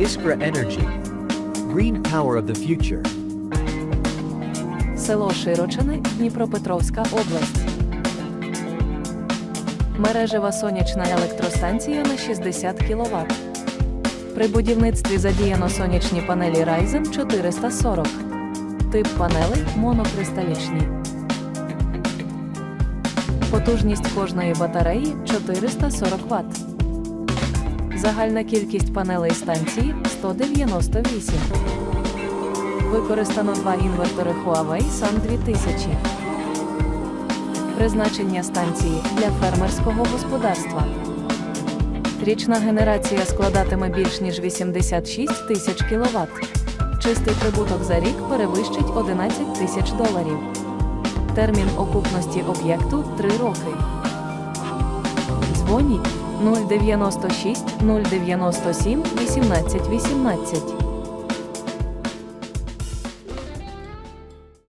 Iskra Energy. Green power of the future. Село Широчини, Дніпропетровська область. Мережева сонячна електростанція на 60 кВт. При будівництві задіяно сонячні панелі Ryzen 440. Тип панелей монокристалічні. Потужність кожної батареї 440 Вт. Загальна кількість панелей станції 198. Використано два інвертори Huawei Sun 2000. Призначення станції для фермерського господарства. Річна генерація складатиме більш ніж 86 тисяч кВт. Чистий прибуток за рік перевищить 11 тисяч доларів. Термін окупності об'єкту 3 роки. Дзвоніть 096 097 18 18.